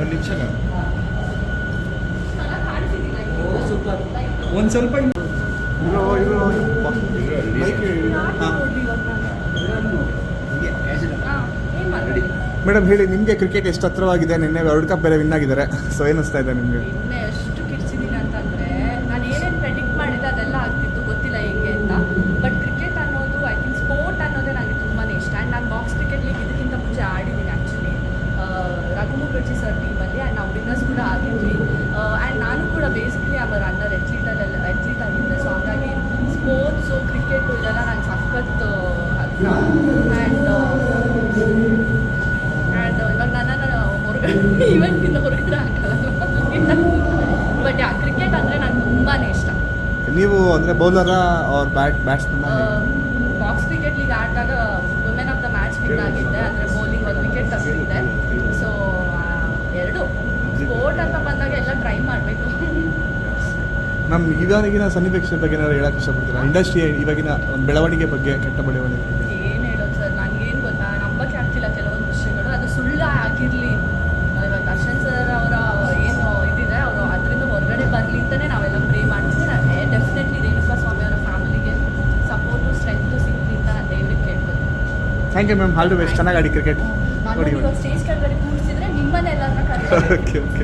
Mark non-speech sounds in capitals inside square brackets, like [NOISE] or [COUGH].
ಒಂದು ನಿಮಿಷ ಸೂಪರ್. ಒಂದು ಸ್ವಲ್ಪ ಇರೋ ಇರೋ ಬೈಕ್ ಹಾಂ. ಮೇಡಮ್ ಹೇಳಿ ನಿಮಗೆ ಕ್ರಿಕೆಟ್ ಎಷ್ಟು ಹತ್ರವಾಗಿದೆ? ನಿನ್ನೆ ವರ್ಲ್ಡ್ ಕಪ್ ಬೇರೆ ವಿನ್ ಆಗಿದ್ದಾರೆ. ಸೊ ಏನಿಸ್ತಾ ಇದೆ ನಿಮಗೆ ನಿನ್ನೆ ಎಷ್ಟು ಕಿರ್ಚಿದ್ದೀನಿ ಅಂತಂದರೆ ನಾನು ಏನೇನು ಪ್ರೆಡಿಕ್ಟ್ ಮಾಡಿದ್ದೆ ಅದೆಲ್ಲ ಆಗ್ತಿತ್ತು ಗೊತ್ತಿಲ್ಲ ಹೆಂಗೆ ಅಂತ ಬಟ್ ಕ್ರಿಕೆಟ್ ಅನ್ನೋದು ಐ ಥಿಂಕ್ ಸ್ಪೋರ್ಟ್ ಅನ್ನೋದೇ ನನಗೆ ತುಂಬಾ ಇಷ್ಟ ಆ್ಯಂಡ್ ನಾನು ಬಾಕ್ಸ್ ಕ್ರಿಕೆಟ್ ಲೀಗ್ ಇದಕ್ಕಿಂತ ಮುಂಚೆ ಆಡಿದ್ದೀನಿ ಆ್ಯಕ್ಚುಲಿ ರಘು ಮುಖರ್ಜಿ ಸರ್ ಟೀಮಲ್ಲಿ ಆ್ಯಂಡ್ ನಾವು ವಿನ್ನರ್ಸ್ ಕೂಡ ಆಗಿದ್ವಿ ಆ್ಯಂಡ್ ನಾನು ಕೂಡ ಬೇಸಿಕಲಿ ಅವರ ಅಂಡರ್ ಎಥ್ಲೀಟಲ್ಲೆಲ್ಲ ಎಥ್ಲೀಟ್ ಆಗಿದ್ದೆ ಸೊ ಹಾಗಾಗಿ ಇದೆಲ್ಲ ನಂಗೆ ಸಖತ್ತು ಆ್ಯಂಡ್ ಆ್ಯಂಡ್ ಇವಾಗ ನಾನು ಹೊರಗಡೆ ಇವೆಂಟಿಂದ ಹೊರಗಡೆ ಹಾಕಲ್ಲ ಬಟ್ ಯಾ ಕ್ರಿಕೆಟ್ ಅಂದರೆ ನಂಗೆ ತುಂಬಾ ಇಷ್ಟ ನೀವು? ಅಂದರೆ ಬೌಲರಾ ಅವ್ರ bat batsman box cricket league ಆಡಿದಾಗ women of the match win ಆಗಿದ್ದೆ ಅಂದರೆ ಬೌಲಿಂಗ್ ಒಂದು ವಿಕೆಟ್ ತಪ್ಪಿದ್ದೆ ಸೊ ಎರಡು. ಸ್ಪೋರ್ಟ್ ಅಂತ ಬಂದಾಗ ಎಲ್ಲ ಟ್ರೈ ಮಾಡಬೇಕು. ನಮ್ಮ ಇವಾಗಿನ ಸನ್ನಿವೇಶದ ಬಗ್ಗೆ ಏನಾದ್ರು ಹೇಳಕ್ಕೆ ಇಷ್ಟಪಡ್ತೀರಾ? ಇಂಡಸ್ಟ್ರಿ ಇವಾಗಿನ ಒಂದು ಬೆಳವಣಿಗೆ ಬಗ್ಗೆ ಕೆಟ್ಟ ಬೆಳವಣಿಗೆ ಏನು ಹೇಳೋದು ಸರ್? ನನಗೇನು ಗೊತ್ತಾ? ನಂಬಕ್ಕೆ ಆಗ್ತಿಲ್ಲ ಕೆಲವೊಂದು ವಿಷಯಗಳು. ಅದು ಸುಳ್ಳು ಆಗಿರಲಿ. ಇವಾಗ ದರ್ಶನ್ ಸರ್ ಅವರ ಏನು ಇದಿದೆ ಅವರು ಅದರಿಂದ ಹೊರಗಡೆ ಬರಲಿ ಅಂತಲೇ ನಾವೆಲ್ಲ ಪ್ರೇ ಮಾಡ್ತೀವಿ. ಡೆಫಿನೆಟ್ಲಿ ರೇಣುಕಾ ಸ್ವಾಮಿ ಅವರ ಫ್ಯಾಮಿಲಿಗೆ ಸಪೋರ್ಟು ಸ್ಟ್ರೆಂತು ಸಿಗಲಿ ಅಂತ ದೇವ್ರಿಗೆ ಕೇಳ್ಬೋದು. Thank you ma'am all the best ಚೆನ್ನಾಗಿ ಆಡಿ ಕ್ರಿಕೆಟ್ ಸ್ಟೇಜ್ ಕೆಳಗಡೆ ಕೂರಿಸಿದ್ರೆ ನಿಮ್ಮನ್ನೆಲ್ಲ ಓಕೆ ಓಕೆ [LAUGHS]